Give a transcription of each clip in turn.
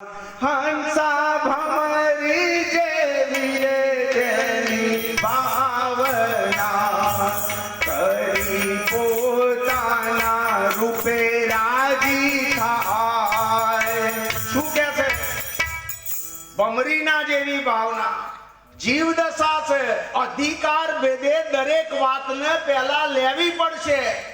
હંસા ભમરી જેવી જેની શું કે ભમરીના જેવી ભાવના. જીવ દશા છે. અધિકાર ભેદે દરેક વાતને પહેલા લેવી પડશે.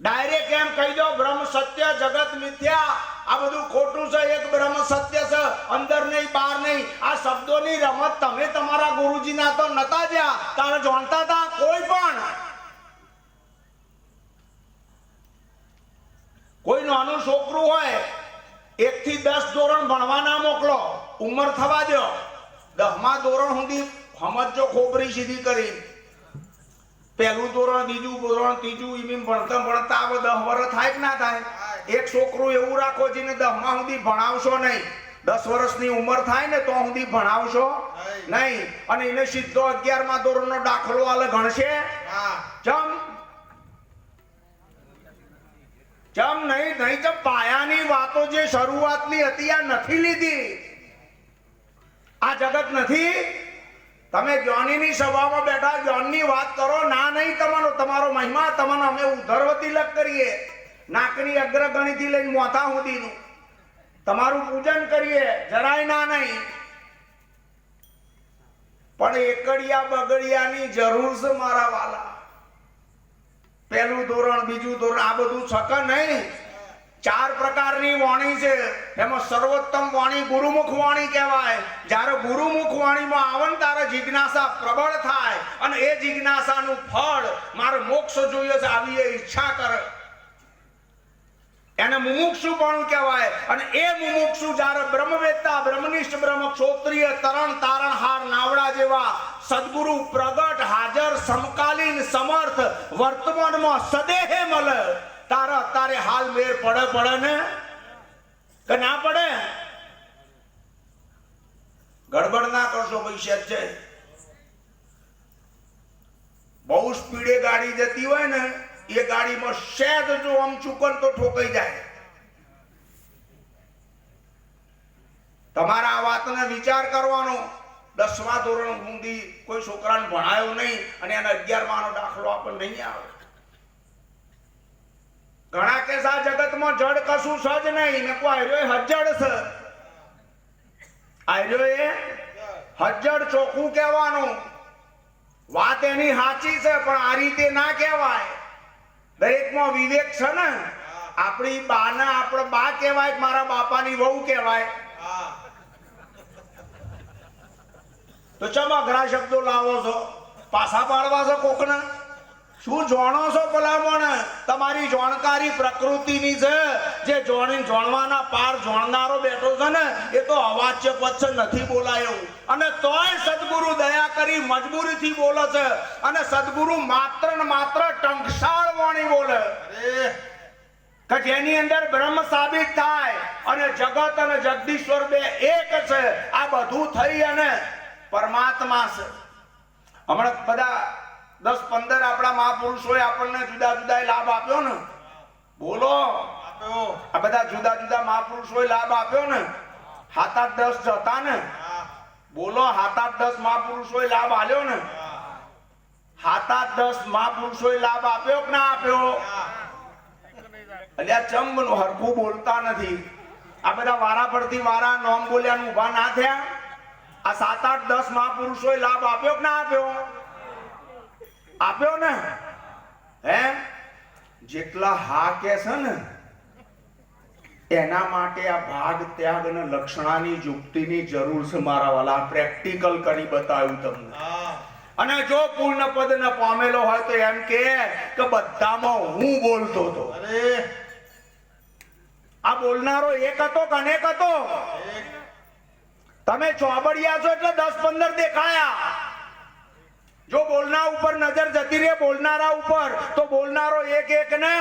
ડાયરેક્ટ એમ કહી દો? બ્રહ્મ સત્ય, જગત મિથ્યા. આ બધું ખોટું છે, એક બ્રહ્મ સત્ય છે. અંદર નહીં, બહાર નહીં. આ શબ્દોની રમત તમે તમારા ગુરુજીના તો નતા જ્યાં. તારે જાણતા હતા? કોઈ પણ. કોઈ નાનું છોકરું હોય એક થી દસ ધોરણ ભણવા ના મોકલો. ઉંમર થવા દો દસમા ધોરણ સુધી સમજો, ખોપરી સીધી કરી. પહેલું ધોરણ બીજું ધોરણ ત્રીજું એમ ભણતા ભણતા હવે દસ વર્ષ થાય કે ના થાય? એક છોકરું એવું રાખો જેને દહમાં સુધી ભણાવશો નહીં. દસ વર્ષની ઉંમર થાય ને તો સુધી ભણાવશો નહીં. અને એને સીધો અગિયારમા ધોરણનો દાખલો આલે ગણશે. ચમ. ચમ નહીં નહીં ચમ પાયાની વાતો જે શરૂઆતની હતી આ નથી લીધી. આ જગત નથી. તમે જ્ઞાનીની સભામાં બેઠા જ્ઞાનની વાત કરો, ના નહીં તમારો તમારો મહિમા, તમને અમે ઉધર્વ તિલક કરીએ. નાકની અગ્રગણીથી લઈને મોથા સુધીનું. તમારું પૂજન કરીએ, જરાય ના નહીં. પણ એકડિયા બગડિયાની જરૂર છે મારા વાલા. પહેલું ધોરણ, બીજું ધોરણ, આ બધું છક નહીં. ચાર પ્રકારની વાણી છે. એમાં સર્વોત્તમ વાણી ગુરુમુખ વાણી કહેવાય. જ્યારે ગુરુમુખ વાણીમાં આવન તારે જિજ્ઞાસા પ્રબળ થાય અને એ જિજ્ઞાસાનું ફળ મારે મોક્ષ જોઈએ છે આવી એ ઈચ્છા કરે. એને મુમુક્ષુ પણ કહેવાય. અને એ મુમુક્ષુ જ્યારે બ્રહ્મવેત્તા, બ્રહ્મનિષ્ઠ બ્રહ્મ ક્ષોત્રિય તરણ તારણહાર નાવડા જેવા સદગુરુ પ્રગટ, હાજર, સમકાલીન, સમર્થ વર્તમાનમાં સદેહે મળે તારા તારે હાલ મેર પડે પડે ને? કે ના પડે? ગડબડ ના કરશો, પૈસા છે. બહુ સ્પીડે ગાડી જતી હોય ને, એ ગાડીમાં શેદ જો આમ ચૂકન તો ઠોકાઈ જાય. તમારા આ વાતને વિચાર કરવાનો. દસમા ધોરણ સુધી કોઈ છોકરાને ભણાયો નહીં અને એને અગિયારમાનો દાખલો આપણને નહીં આવે. ઘણા કેસ આ જગતમાં જડ કશું સજ નહીં ને કોઈ આર્યો હજ્જડ છે. આર્યો એ હજ્જડ ચોખ્ખું કહેવાનું. વાત એની સાચી છે, પણ આ રીતે ના કહેવાય. દરેકમાં વિવેક છે ને. આપણી બાને, આપણે બા કહેવાય કે મારા બાપાની વહુ કહેવાય. તો ચમ અઘરા શબ્દો લાવો છો? પાછા પાડવા છો કોકને? શું જાણો છો ભલામણ? તમારી જાણકારી પ્રકૃતિની છે. જે જોણી જોણવાના પાર જોણનારો બેઠો છે ને એ તો અવાચ્ય પચ્છ નથી બોલાયો. અને તોય સદગુરુ દયા કરી મજબૂરીથી બોલે છે. અને સદગુરુ માત્ર ને માત્ર ટંકશાળ વાણી બોલે કે જેની અંદર બ્રહ્મ સાબિત થાય અને જગત અને જગદીશ્વર બે એક છે. આ બધું થઈ અને પરમાત્મા છે. હમણાં બધા દસ પંદર આપણા મહાપુરુષોએ આપણને જુદા જુદા લાભ આપ્યો ને. બોલો. આ બધા જુદા જુદા મહાપુરુષોએ લાભ આપ્યો ને. સાત આઠ દસ જતા ને. બોલો સાત આઠ દસ મહાપુરુષોએ લાભ આલ્યો ને? સાત આઠ દસ મહાપુરુષોએ લાભ આપ્યો કે ના આપ્યો? અલ્યા ચંબનું હરખું બોલતા નથી. આ બધા વારા પરથી વારા નોમ બોલ્યા ઊભા ના થયા? આ સાત આઠ દસ મહાપુરુષોએ લાભ આપ્યો કે ના આપ્યો? આપ્યો ને? હે? જેટલા હા કે છે ને એના માટે આ ભાગ ત્યાગ અને લક્ષણાની યુક્તિની જરૂર છે મારા વાલા. પ્રેક્ટિકલ કરી બતાવ્યું તમને. અને જો પૂર્ણ પદ ન પામેલો હોય તો એમ કે કે બધામાં હું બોલતો હતો. આ બોલનારો એક હતો કે અનેક હતો? તમે ચોબડિયા છો એટલે દસ પંદર દેખાયા. જો બોલના ઉપર નજર જતી રહે બોલનારા ઉપર તો બોલનારો એક એક ને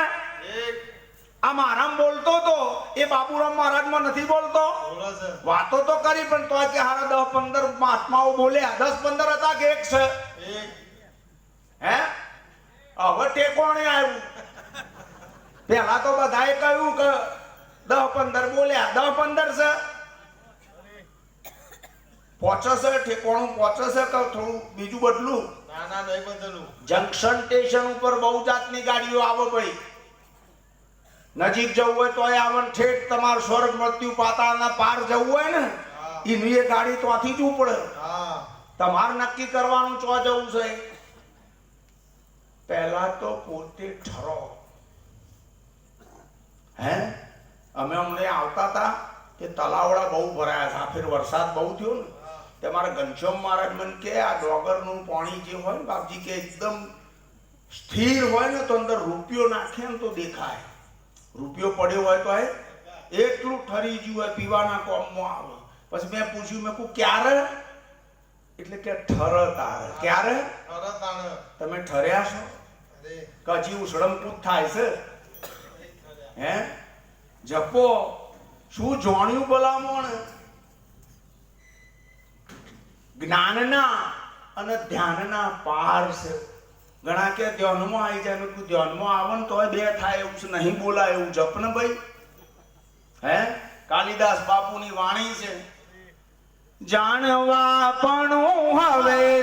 આ મારામ બોલતો તો એ બાબુરામ મહારાજમાં નથી બોલતો? વાતો તો કરી પણ તો આજે હારા દસ પંદર મહાત્માઓ બોલ્યા. દસ પંદર હતા કે એક છે? હે? હવે ટેકોણે આવ્યું. પેલા તો બધાએ કહ્યું કે દસ પંદર બોલ્યા. દસ પંદર છે? પહોંચે છે ઠેકોણું પહોંચશે કે થોડું બીજું બદલું? જંકશન સ્ટેશન ઉપર બહુ જાતની ગાડીઓ આવે ભાઈ. નજીક જવું હોય તો આવન ઠેઠ તમારે સ્વર્ગ મૃત્યુ પાતાળના પાર જવું હોય ને એની એ ગાડી ત્યાંથી જ ઉપડે. તમારે નક્કી કરવાનું ચો જવું છે. પહેલા તો પોતે ઠરો. હે? અમે અમને આવતા હતા કે તલાવડા બહુ ભરાયા હતા. ફેર વરસાદ બહુ થયો ને. તે મારા ઘનશ્યામ મહારાજ મને કે આ ડોગરનું પાણી જે હોય ને બાપજી કે એકદમ સ્થિર હોય ને તો અંદર રૂપિયો નાખે ને તો દેખાય. રૂપિયો પડ્યો હોય તો એટલું ઠરી ગયું હોય પીવાના કોમમાં આવે. પછી મેં પૂછ્યું મેં કહું ક્યારે? એટલે કે ઠર તાર ક્યારે તમે ઠર્યા છો? અરે. કે ઉસળમકૂદ થાય છે? હે? જપો. શું જોણ્યું ભલામણ જ્ઞાનના અને ધ્યાનના પાર છે ઘણા કે ધ્યાનમાં આવી જાય મેં ધ્યાનમાં આવે ને તોય બે થાય એવું છે, નહીં બોલાય એવું જપ ભાઈ? હે? કાલિદાસ બાપુની વાણી છે. જાણવા પણ હવે